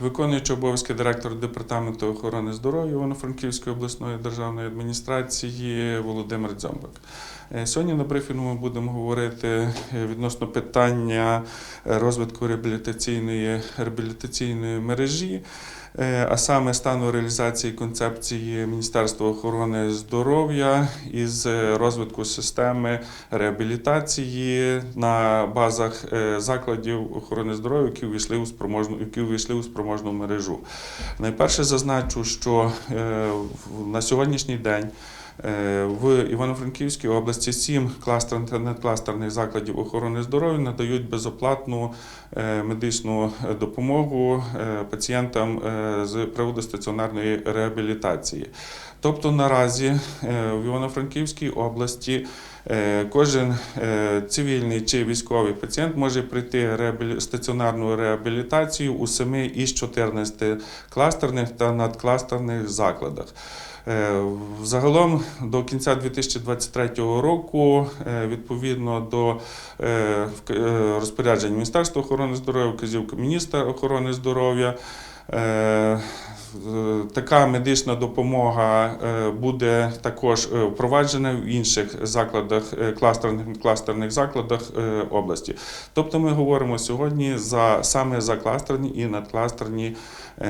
Виконуючий обов'язки директора департаменту охорони здоров'я Івано-Франківської обласної державної адміністрації Володимир Дзьомбак. Е, Сьогодні на брифінгу ми будемо говорити е, відносно питання е, розвитку реабілітаційної, реабілітаційної мережі, а саме стану реалізації концепції Міністерства охорони здоров'я із е, розвитку системи реабілітації на базах е, закладів охорони здоров'я, які увійшли у спроможну, які увійшли у спроможну мережу. Найперше зазначу, що е, на сьогоднішній день. Е, В Івано-Франківській області сім кластерних та надкластерних закладів охорони здоров'я надають безоплатну е, медичну допомогу е, пацієнтам з приводу стаціонарної реабілітації. Тобто наразі в Івано-Франківській області кожен е, цивільний чи військовий пацієнт може реабілі- стаціонарну реабілітацію у 7 із 14 кластерних та надкластерних закладах. Е, Загалом до кінця 2023 року, е, відповідно до е, е, розпоряджень Міністерства охорони здоров'я, вказівки міністра охорони здоров'я. Е, така медична допомога е, буде також е, впроваджена в інших закладах, кластерних кластерних закладах області. Тобто ми говоримо сьогодні за саме за кластерні і надкластерні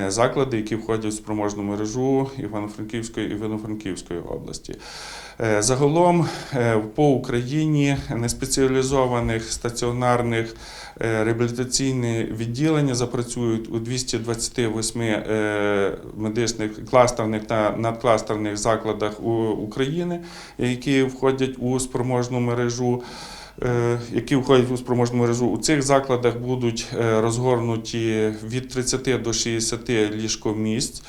заклади, які входять в спроможну мережу Івано-Франківської і Івано-Франківської області. Загалом по Україні неспеціалізованих стаціонарних реабілітаційних відділень запрацюють у 220 28 е, медичних кластерних та надкластерних закладах України, які входять у спроможну мережу. Е, які входять у спроможну мережу у цих закладах будуть е, розгорнуті від 30 до 60 ліжкомісць,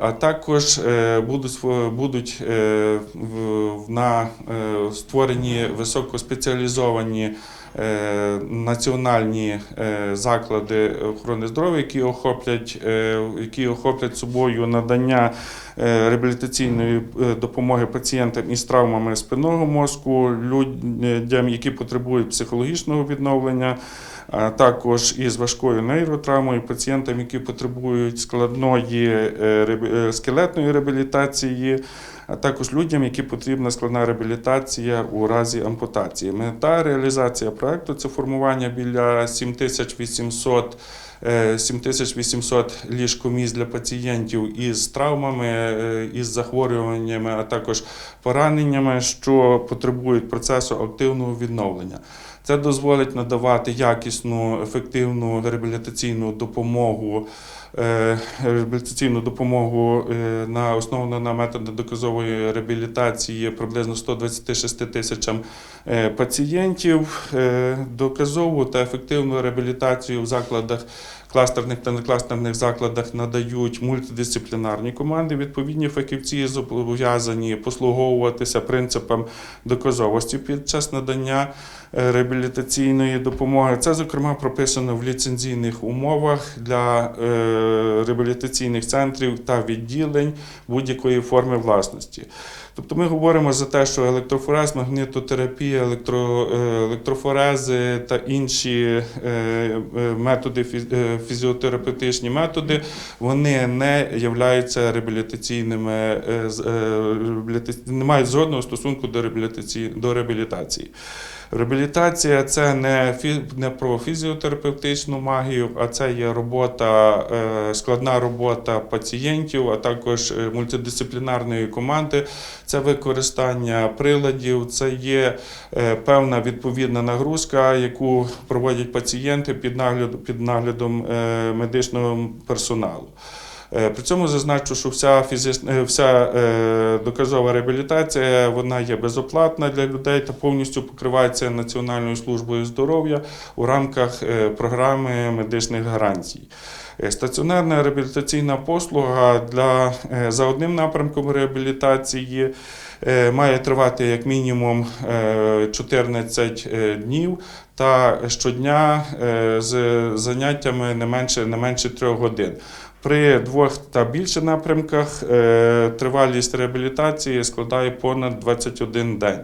а також будуть будуть на створенні високоспеціалізовані національні е, заклади охорони здоров'я, які охоплять, е, які охоплять собою надання е, реабілітаційної е, допомоги пацієнтам із травмами спинного мозку, людям, які потребують психологічного відновлення а також із важкою нейротравмою, пацієнтам, які потребують складної е, е, скелетної реабілітації, а також людям, які потрібна складна реабілітація у разі ампутації. Мета реалізація проекту це формування біля 7800 е, 7800 ліжкомісць для пацієнтів із травмами, е, із захворюваннями, а також пораненнями, що потребують процесу активного відновлення. Це дозволить надавати якісну, ефективну реабілітаційну допомогу, е, реабілітаційну допомогу е, на основану на методи доказової реабілітації приблизно 126 тисячам е, пацієнтів, е, доказову та ефективну реабілітацію в закладах. Кластерних та некластерних закладах надають мультидисциплінарні команди. Відповідні фахівці зобов'язані послуговуватися принципам доказовості під час надання е, реабілітаційної допомоги. Це, зокрема, прописано в ліцензійних умовах для е, реабілітаційних центрів та відділень будь-якої форми власності. Тобто ми говоримо за те, що електрофорез, магнітотерапія, електро, е, електрофорези та інші е, е, методи, фіз- фізіотерапевтичні методи, вони не являються реабілітаційними, не мають жодного стосунку до реабілітації, до реабілітації. Реабілітація це не, не про фізіотерапевтичну магію, а це є робота, складна робота пацієнтів, а також е, мультидисциплінарної команди. Це використання приладів, це є е, певна відповідна нагрузка, яку проводять пацієнти під наглядом, під наглядом е, медичного персоналу. Е, При цьому зазначу, що вся фізична, е, вся е, доказова реабілітація вона є безоплатна для людей та повністю покривається Національною службою здоров'я у рамках е, програми медичних гарантій. Е, Стаціонарна реабілітаційна послуга для, е, за одним напрямком реабілітації е, має тривати як мінімум е, 14 е, днів та щодня з заняттями не менше, не менше 3 годин. При двох та більше напрямках тривалість реабілітації складає понад 21 день.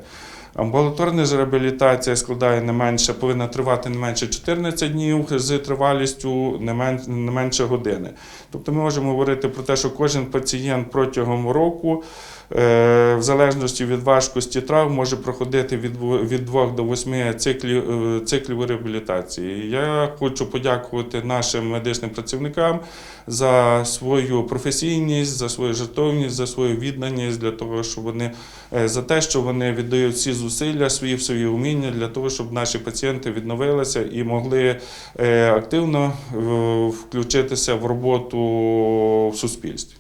Амбулаторна ж реабілітація складає не менше, повинна тривати не менше 14 днів з тривалістю не, мен, не менше години. Тобто ми можемо говорити про те, що кожен пацієнт протягом року, е, в залежності від важкості травм, може проходити від, 2 до 8 циклів, е, циклів реабілітації. Я хочу подякувати нашим медичним працівникам за свою професійність, за свою жертовність, за свою відданість для того, щоб вони е, за те, що вони віддають всі зусилля, свої свої вміння для того, щоб наші пацієнти відновилися і могли е, активно включитися в роботу в суспільстві.